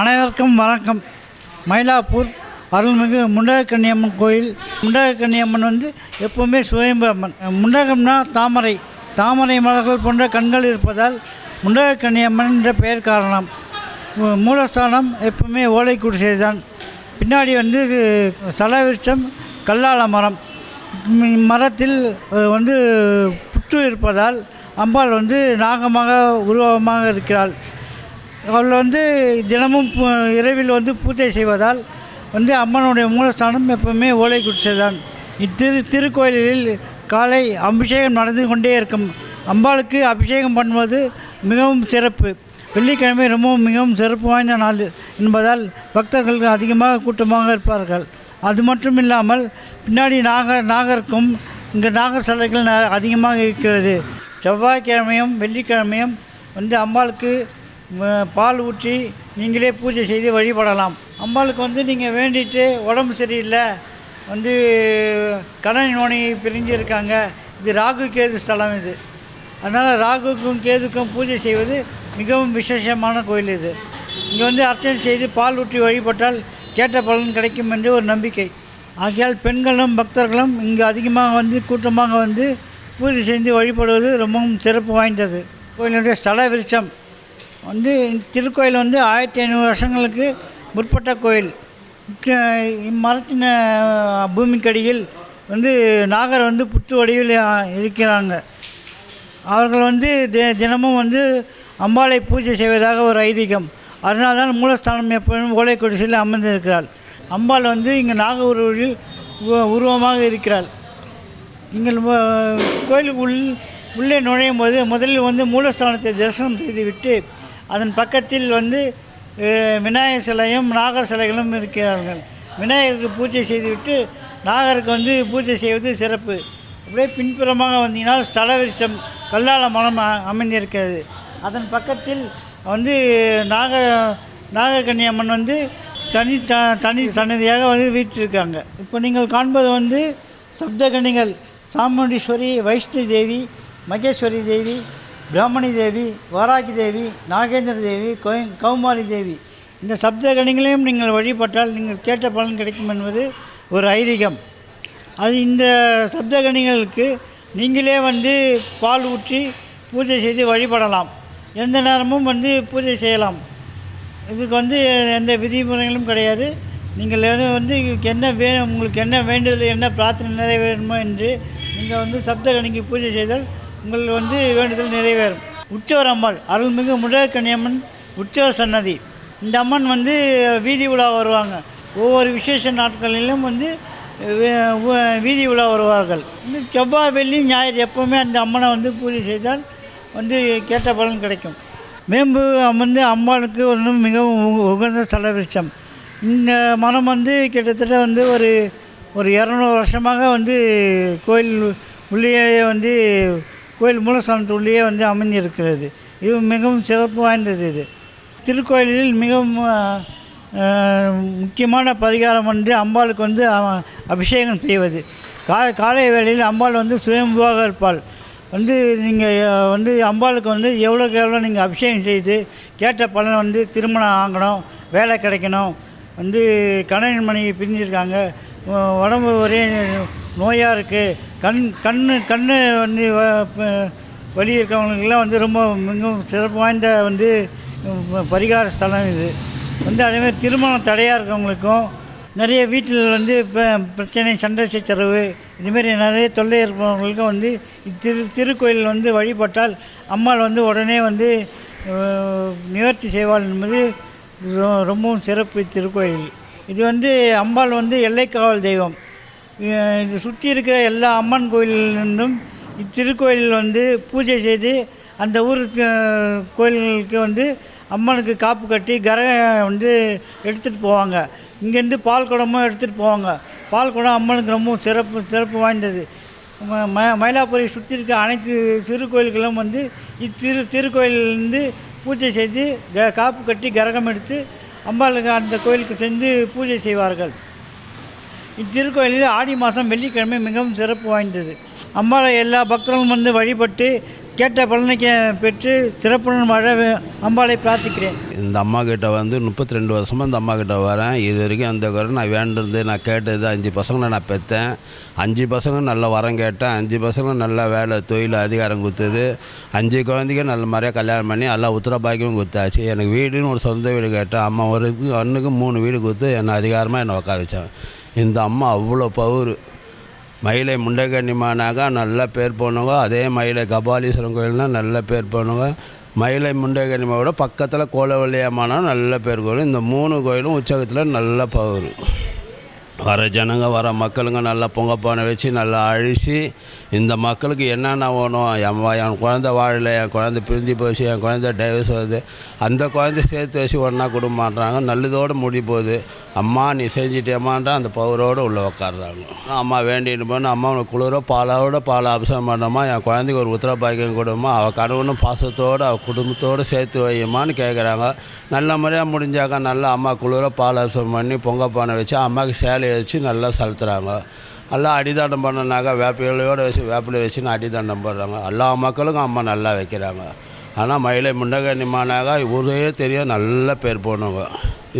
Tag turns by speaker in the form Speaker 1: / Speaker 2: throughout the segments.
Speaker 1: அனைவருக்கும் வணக்கம். மயிலாப்பூர் அருள்மிகு முண்டகக்கன்னியம்மன் கோயில். முண்டகக்கன்னியம்மன் வந்து எப்போவுமே சுயம்பு அம்மன். முண்டகம்னா தாமரை. தாமரை மலர்கள் போன்ற கண்கள் இருப்பதால் முண்டகக்கன்னியம்மன் என்ற பெயர் காரணம். மூலஸ்தானம் எப்பவுமே ஓலை குடிசை தான் பின்னாடி வந்து ஸ்தலவிருச்சம் கல்லாள கல்லால மரம். மரத்தில் வந்து புற்று இருப்பதால் அம்பாள் வந்து நாகமாக உருவமாக இருக்கிறாள். அவள் வந்து தினமும் இரவில் வந்து பூஜை செய்வதால் வந்து அம்மனுடைய மூலஸ்தானம் எப்பவுமே ஓலை குடிசைதான் இத்திரு திருக்கோயிலில் காலை அபிஷேகம் நடந்து கொண்டே இருக்கும். அம்பாளுக்கு அபிஷேகம் பண்ணுவது மிகவும் சிறப்பு. வெள்ளிக்கிழமை ரொம்பவும் மிகவும் சிறப்பு வாய்ந்த நாள் என்பதால் பக்தர்கள் அதிகமாக கூட்டமாக இருப்பார்கள். அது மட்டும் இல்லாமல் பின்னாடி நாகர் நாகருக்கும் இங்கே நாகர் சிலைகள் ந- அதிகமாக இருக்கிறது. செவ்வாய்க்கிழமையும் வெள்ளிக்கிழமையும் வந்து அம்பாளுக்கு பால் ஊற்றி நீங்களே பூஜை செய்து வழிபடலாம். அம்பாளுக்கு வந்து நீங்கள் வேண்டிட்டு உடம்பு சரியில்லை வந்து கடன் நோனி பிரிஞ்சு இருக்காங்க. இது ராகு கேது ஸ்தலம் இது. அதனால் ராகுக்கும் கேதுக்கும் பூஜை செய்வது மிகவும் விசேஷமான கோயில் இது. இங்கே வந்து அர்ச்சனை செய்து பால் ஊற்றி வழிபட்டால் கேட்ட பலன் கிடைக்கும் என்று ஒரு நம்பிக்கை. ஆகையால் பெண்களும் பக்தர்களும் இங்கு அதிகமாக வந்து கூட்டமாக வந்து பூஜை செய்து வழிபடுவது ரொம்பவும் சிறப்பு வாய்ந்தது. கோயிலுடைய ஸ்தல விருட்சம். வந்து திருக்கோயில் வந்து ஆயிரத்தி ஐநூறு வருஷங்களுக்கு முற்பட்ட கோயில். இம்மரத்தின பூமிக்கடியில் வந்து நாகர் வந்து புத்து வடிவில் இருக்கிறாங்க. அவர்கள் வந்து தி- தினமும் வந்து அம்பாளை பூஜை செய்வதாக ஒரு ஐதீகம். அதனால் தான் மூலஸ்தானம் எப்பொழுதும் ஓலை குடிசையில் அமர்ந்திருக்கிறாள். அம்பாள் வந்து இங்கே நாகூரில் உ- உருவமாக இருக்கிறாள். நீங்கள் கோயிலுக்கு உள் உள்ளே நுழையும் போது முதலில் வந்து மூலஸ்தானத்தை தரிசனம் செய்துவிட்டு அதன் பக்கத்தில் வந்து விநாயகர் சிலையும் நாகர் சிலைகளும் இருக்கிறார்கள். விநாயகருக்கு பூஜை செய்துவிட்டு நாகருக்கு வந்து பூஜை செய்வது சிறப்பு. அப்படியே பின்புறமாக வந்தீங்கன்னால் ஸ்தல விருட்சம் கல்லால மரம் அமைந்திருக்கிறது. அதன் பக்கத்தில் வந்து நாக நாகக்கன்னியம்மன் வந்து தனி த தனி சன்னதியாக வந்து வீற்றிருக்காங்க. இப்போ நீங்கள் காண்பது வந்து சப்தகணிகள் சாமுண்டீஸ்வரி வைஷ்ணு தேவி மகேஸ்வரி தேவி பிராமணி தேவி வாராகி தேவி நாகேந்திர தேவி கௌ- கௌமாரி தேவி. இந்த சப்தகணிகளையும் நீங்கள் வழிபட்டால் நீங்கள் கேட்ட பலன் கிடைக்கும் என்பது ஒரு ஐதீகம். அது இந்த சப்தகணிகளுக்கு நீங்களே வந்து பால் ஊற்றி பூஜை செய்து வழிபடலாம். எந்த நேரமும் வந்து பூஜை செய்யலாம். இதுக்கு வந்து எந்த விதிமுறைகளும் கிடையாது. நீங்கள் வந்து என்ன வேணும் உங்களுக்கு என்ன வேண்டுதல் என்ன பிரார்த்தனை நிறைவேறணுமோ என்று நீங்கள் வந்து சப்தகணிக்கு பூஜை செய்தால் உங்கள் வந்து வேண்டுதல் நிறைவேறும். உற்சவர் அம்மாள் அருள்மிகு முடக்கன்னியம்மன் உற்சவர் சன்னதி. இந்த அம்மன் வந்து வீதி உலா வருவாங்க. ஒவ்வொரு விசேஷ நாட்களிலும் வந்து வீதி உலா வருவார்கள். இந்த செவ்வாய் வெள்ளி ஞாயிறு எப்போவுமே அந்த அம்மனை வந்து பூஜை செய்தால் வந்து கேட்ட பலன் கிடைக்கும். மேம்பு வந்து அம்மாளுக்கு ஒன்றும் மிகவும் உகந்த ஸ்தல விருட்சம் இந்த மரம் வந்து கிட்டத்தட்ட வந்து ஒரு ஒரு இரநூறு வருஷமாக வந்து கோயில் உள்ளேயே வந்து கோயில் மூலஸ்தானத்து உள்ளேயே வந்து அமைந்திருக்கிறது. இது மிகவும் சிறப்பு வாய்ந்தது இது. திருக்கோயிலில் மிகவும் முக்கியமான பரிகாரம் வந்து அம்பாளுக்கு வந்து அபிஷேகம் செய்வது. கா காலை வேளையில் அம்பாள் வந்து சுயம்புவாக இருப்பாள். வந்து நீங்கள் வந்து அம்பாளுக்கு வந்து எவ்வளோக்கு எவ்வளோ நீங்கள் அபிஷேகம் செய்து கேட்ட பலன் வந்து திருமணம் ஆகணும் வேலை கிடைக்கணும் வந்து கணவன் மனைவி பிரிஞ்சிருக்காங்க உடம்பு ஒரே நோயாக இருக்குது கண் கண் கண் வந்து வலி இருக்கிறவங்களுக்கெல்லாம் வந்து ரொம்ப மிகவும் சிறப்பு வாய்ந்த வந்து பரிகார ஸ்தலம் இது. வந்து அதேமாதிரி திருமணம் தடையாக இருக்கவங்களுக்கும் நிறைய வீட்டில் வந்து இப்போ பிரச்சனை சண்டை சச்சரவு இதுமாரி நிறைய தொல்லை இருப்பவங்களுக்கும் வந்து திரு திருக்கோயில் வந்து வழிபட்டால் அம்மாள் வந்து உடனே வந்து நிவர்த்தி செய்வாள் என்பது ரொம்பவும் சிறப்பு திருக்கோயில். இது வந்து அம்பாள் வந்து எல்லைக்காவல் தெய்வம். இது சுற்றி இருக்கிற எல்லா அம்மன் கோயிலிருந்தும் இத்திருக்கோயிலில் வந்து பூஜை செய்து அந்த ஊர் கோயில்களுக்கு வந்து அம்மனுக்கு காப்பு கட்டி கர வந்து எடுத்துகிட்டு போவாங்க. இங்கேருந்து பால் குடமும் எடுத்துகிட்டு போவாங்க. பால் குடம் அம்மனுக்கு ரொம்ப சிறப்பு சிறப்பு வாய்ந்தது. ம- ம மயிலாப்பூரை சுற்றி இருக்க அனைத்து சிறு கோயில்களும் வந்து இத்திரு திருக்கோயிலிருந்து பூஜை செய்து க காப்பு கட்டி கரகம் எடுத்து அம்பாளுக்கு அந்த கோயிலுக்கு சென்று பூஜை செய்வார்கள். இத்திருக்கோயிலில் ஆடி மாதம் வெள்ளிக்கிழமை மிகவும் சிறப்பு வாய்ந்தது. அம்பாளை எல்லா பக்தர்களும் வந்து வழிபட்டு கேட்ட பலனை பெற்று சிறப்புடன் வாழ அம்பாளை பிரார்த்திக்கிறேன்.
Speaker 2: இந்த அம்மா கிட்ட வந்து முப்பத்தி ரெண்டு வருஷமாக இந்த அம்மா கிட்ட வரேன். இது வரைக்கும் அந்த குறை நான் வேண்டது நான் கேட்டது அஞ்சு பசங்களை நான் பெற்றேன். அஞ்சு பசங்க நல்ல வரம் கேட்டேன். அஞ்சு பசங்க நல்ல வேலை தொழில் அதிகாரம் கொடுத்தது. அஞ்சு குழந்தைங்க நல்ல மாதிரியாக கல்யாணம் பண்ணி எல்லா உத்தரபாக்கியமும் கொடுத்தாச்சு. எனக்கு வீடுன்னு ஒரு சொந்த வீடு கேட்டேன். அம்மா ஒரு ஒன்றுக்கு மூணு வீடு கொடுத்து என்னை அதிகாரமாக என்னை உட்கார வச்சேன் இந்த அம்மா அவ்வளோ பவுர். மயிலை முண்டைக்கன்னிமானாக்கா நல்ல பேர் போனவங்க அதே மயிலை கபாலீஸ்வரன் கோயில்னா நல்ல பேர் போனவங்க மயிலை முண்டகன்னிமாவோட பக்கத்தில் கோலவள்ளி நல்ல பேர் கோயில். இந்த மூணு கோயிலும் உற்சவத்தில் நல்ல பவர். வர ஜனங்க வர மக்களுங்க நல்லா பொங்கப்பானை வச்சு நல்லா அழிச்சு இந்த மக்களுக்கு என்னென்ன வேணும்? என் என் குழந்த வாழலை என் குழந்த பிரிஞ்சு போச்சு என் குழந்த டைவர்ஸ் வருது அந்த குழந்தை சேர்த்து வச்சு ஒன்றா குடும்பம்ன்றாங்க நல்லதோடு முடி போகுது. அம்மா நீ செஞ்சிட்டேம்மான்றா அந்த பவரோடு உள்ளே உக்காடுறாங்க அம்மா வேண்டின்னு போனால் அம்மா உனக்கு குளிரோ பாலோட பால் அபிஷேகம் பண்ணோமா என் குழந்தைக்கு ஒரு உத்தர பாக்கியம் கொடுமா அவள் கணவனும் பாசத்தோடு அவள் குடும்பத்தோடு சேர்த்து வையுமான்னு கேட்குறாங்க நல்ல முறையாக முடிஞ்சாக்கா நல்லா அம்மா குளிரோ பால் அபிஷேகம் பண்ணி பொங்கப்பானை வச்சு அம்மாவுக்கு சேலையை வச்சு நல்லா செலுத்துகிறாங்க எல்லாம் அடிதாண்டம் பண்ணனாக்கா வேப்பிலையோடு வச்சு வேப்பிலை வச்சு அடிதாண்டம் போடுறாங்க எல்லா மக்களுக்கும் அம்மா நல்லா வைக்கிறாங்க. ஆனால் மயிலை முண்டகன்னிமானாக்கா ஊரே தெரியும் நல்ல பேர் போனவங்க.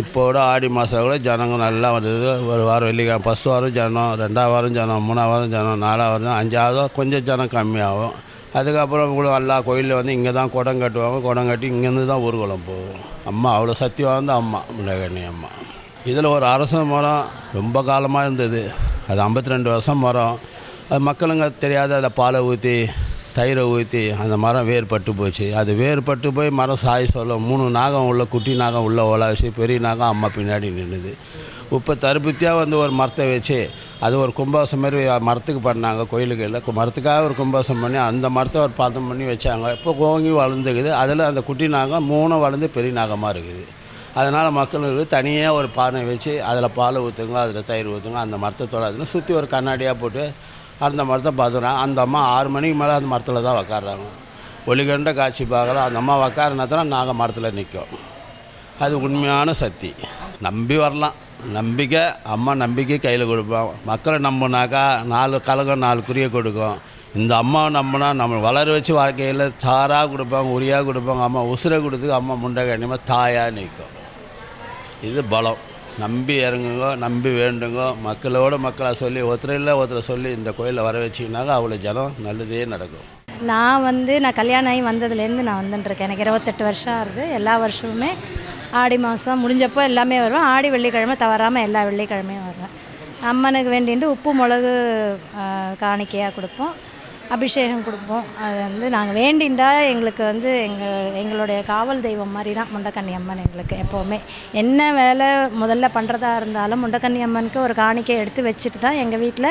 Speaker 2: இப்போட ஆடி மாதம் கூட ஜனங்க நல்லா வந்தது. ஒரு வாரம் வெள்ளிக்கிழமை ஃபஸ்ட் வாரம் ஜனம் ரெண்டாவது வாரம் ஜனம் மூணாவது வாரம் ஜனம் நாலாவது வாரம் அஞ்சாவது கொஞ்சம் ஜனம் கம்மியாகும். அதுக்கப்புறம் கூட எல்லா கோயிலில் வந்து இங்கே தான் குடம் கட்டுவாங்க. குடம் கட்டி இங்கேருந்து தான் ஊர்வலம் போகும். அம்மா அவ்வளோ சக்தி வாய்ந்த அம்மா முண்டகண்ணி அம்மா. இதில் ஒரு அரச மரம் ரொம்ப காலமாக இருந்தது. அது ஐம்பத்தி ரெண்டு வருஷம் மரம். அது மக்களுங்க தெரியாத அதை பாலை ஊற்றி தயிரை ஊற்றி அந்த மரம் வேர்பட்டு போச்சு. அது வேர்பட்டு போய் மரம் சாய் சொல்ல மூணு நாகம் உள்ள குட்டி நாகம் உள்ளே ஓலை வச்சு பெரிய நாகம் அம்மா பின்னாடி நின்றுது இப்போ தருபத்தியாக வந்து ஒரு மரத்தை வச்சு அது ஒரு கும்பாசம் மாதிரி மரத்துக்கு பண்ணாங்க கோயிலுக்கு இல்லை. மரத்துக்காக ஒரு கும்பாசம் பண்ணி அந்த மரத்தை ஒரு பாதம் பண்ணி வச்சாங்க. இப்போ கோங்கி வளர்ந்துக்குது. அதில் அந்த குட்டி நாகம் மூணும் வளர்ந்து பெரிய நாகமாக இருக்குது. அதனால் மக்களுக்கு தனியாக ஒரு பானை வச்சு அதில் பால் ஊற்றுங்க அதில் தயிர் ஊற்றுங்க அந்த மரத்தை தொடாதுன்னு சுற்றி ஒரு கண்ணாடியாக போட்டு அந்த மரத்தை பார்த்துறாங்க அந்த அம்மா ஆறு மணிக்கு மேலே அந்த மரத்தில் தான் உக்காடுறாங்க ஒளிகண்ட காட்சி பார்க்குறோம் அந்த அம்மா உக்காருனா நாங்கள் மரத்தில் நிற்கும் அது உண்மையான சக்தி. நம்பி வரலாம். நம்பிக்கை அம்மா நம்பிக்கை கையில் கொடுப்போம் மக்களை நம்பினாக்கா நாலு கலகம் நாலு குறியை கொடுக்கும். இந்த அம்மாவை நம்பினா நம்ம வளர வச்சு வாழ்க்கையில் சாராக கொடுப்பாங்க உரியாக கொடுப்பாங்க. அம்மா உசுரை கொடுத்து அம்மா முண்டை கண்டிப்பாக தாயாக நிற்கும். இது பலம். நம்பி இறங்குங்க நம்பி வேண்டுங்க மக்களோட மக்களாக சொல்லி ஒருத்தர் இல்லை ஒருத்தரை சொல்லி இந்த கோயிலில் வர வச்சிங்கனாக்கா அவ்வளோ ஜனம் நல்லதே நடக்கும்.
Speaker 3: நான் வந்து நான் கல்யாணம் ஆகி வந்ததுலேருந்து நான் வந்துட்டுருக்கேன். எனக்கு இருபத்தெட்டு வருஷம் ஆகுது. எல்லா வருஷமுமே ஆடி மாதம் முடிஞ்சப்போ எல்லாமே வருவேன். ஆடி வெள்ளிக்கிழமை தவறாமல் எல்லா வெள்ளிக்கிழமையும் வருவேன். அம்மனுக்கு வேண்டிட்டு உப்பு மிளகு காணிக்கையாக கொடுப்போம். அபிஷேகம் கொடுப்போம். அது வந்து நாங்கள் வேண்டிண்டா எங்களுக்கு வந்து எங்கள் எங்களுடைய காவல் தெய்வம் மாதிரி தான் முண்டக்கண்ணி அம்மன் எங்களுக்கு எப்போவுமே. என்ன வேலை முதல்ல பண்ணுறதா இருந்தாலும் முண்டக்கண்ணி அம்மனுக்கு ஒரு காணிக்கை எடுத்து வச்சுட்டு தான் எங்கள் வீட்டில்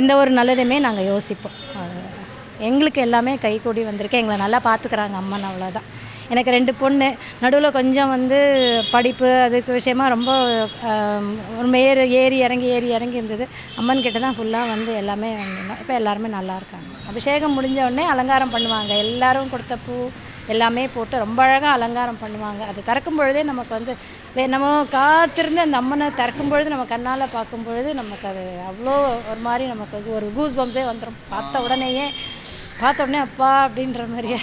Speaker 3: எந்த ஒரு நல்லதுமே நாங்கள் யோசிப்போம். எங்களுக்கு எல்லாமே கைகூடி வந்திருக்கு. எங்களை நல்லா பார்த்துக்குறாங்க அம்மன் அவ்வளோதான் எனக்கு ரெண்டு பொண்ணு. நடுவில் கொஞ்சம் வந்து படிப்பு அதுக்கு விஷயமா ரொம்ப ஒரு ஏறி ஏறி இறங்கி ஏறி இறங்கி இருந்தது. அம்மன் கிட்ட தான் ஃபுல்லாக வந்து எல்லாமே வாங்கினோம் இப்போ எல்லாருமே நல்லா இருக்காங்க. அபிஷேகம் முடிஞ்ச உடனே அலங்காரம் பண்ணுவாங்க. எல்லாரும் கொடுத்த பூ எல்லாமே போட்டு ரொம்ப அழகாக அலங்காரம் பண்ணுவாங்க. அது திறக்கும் பொழுதே நமக்கு வந்து வே- நம்ம காத்திருந்து அந்த அம்மனை திறக்கும் பொழுது நம்ம கண்ணால் பார்க்கும் பொழுது நமக்கு அது அவ்வளோ ஒரு மாதிரி நமக்கு ஒரு கூஸ் பம்ஸே வந்துடும் பார்த்த உடனேயே பார்த்த உடனே அப்பா அப்படின்ற மாதிரியே?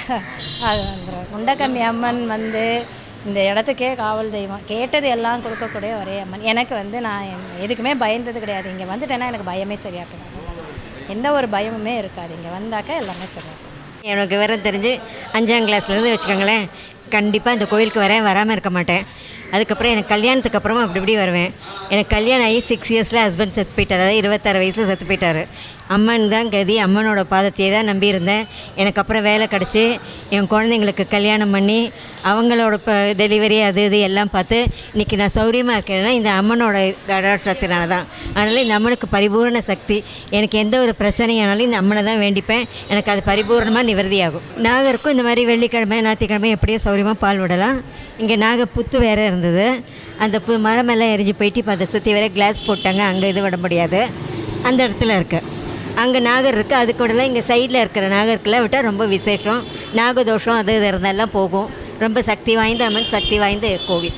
Speaker 3: அது வந்துடும் முண்டக்கண்ணி அம்மன் வந்து இந்த இடத்துக்கே காவல் தெய்வம். கேட்டது எல்லாம் கொடுக்கக்கூடிய ஒரே அம்மன். எனக்கு வந்து நான் எதுக்குமே பயந்தது கிடையாது. இங்கே வந்துட்டேன்னா எனக்கு பயமே சரியாக எந்த ஒரு பயமுமே இருக்காது. இங்கே வந்தாக்கா எல்லாமே சரியாகும்.
Speaker 4: எனக்கு விவரம் தெரிஞ்சு அஞ்சாம் கிளாஸ்லேருந்து வச்சுக்கோங்களேன். கண்டிப்பாக இந்த கோயிலுக்கு வரேன் வராமல் இருக்க மாட்டேன். அதுக்கப்புறம் எனக்கு கல்யாணத்துக்கு அப்புறமா அப்படி இப்படி வருவேன். எனக்கு கல்யாணம் ஆகி சிக்ஸ் இயர்ஸில் ஹஸ்பண்ட் செத்து போயிட்டார். அதாவது இருபத்தாறு வயசில் செத்து போயிட்டார். அம்மன் தான் கதி அம்மனோட பாதத்தையே தான் நம்பியிருந்தேன் எனக்கு அப்புறம் வேலை கிடச்சி என் குழந்தைங்களுக்கு கல்யாணம் பண்ணி அவங்களோட இப்போ டெலிவரி அது இது எல்லாம் பார்த்து இன்றைக்கி நான் சௌரியமாக இருக்கிறேன்னா இந்த அம்மனோட கடாட்டத்தினால தான். அதனால் இந்த அம்மனுக்கு பரிபூரண சக்தி. எனக்கு எந்த ஒரு பிரச்சனையானாலும் இந்த அம்மனை தான் வேண்டிப்பேன். எனக்கு அது பரிபூர்ணமாக நிவர்த்தியாகும். நாகருக்கும் இந்த மாதிரி வெள்ளிக்கிழமை ஞாயிற்றுக்கிழமை எப்படியோ சௌரியமாக பால் விடலாம் இங்கே நாக புத்து வேறு இருந்தது. அந்த பு மரமெல்லாம் எரிஞ்சு போயிட்டு இப்போ அதை சுற்றி வேற கிளாஸ் போட்டாங்க. அங்கே இது விட முடியாது. அந்த இடத்துல இருக்குது அங்கே நாகர் இருக்குது அது கூடலாம் இங்கே சைடில் இருக்கிற நாகருக்கெல்லாம் விட்டால் ரொம்ப விசேஷம். நாகதோஷம் அது இது இருந்தாலும் போகும். ரொம்ப சக்தி வாய்ந்த அம்மன் சக்தி வாய்ந்த கோவில்.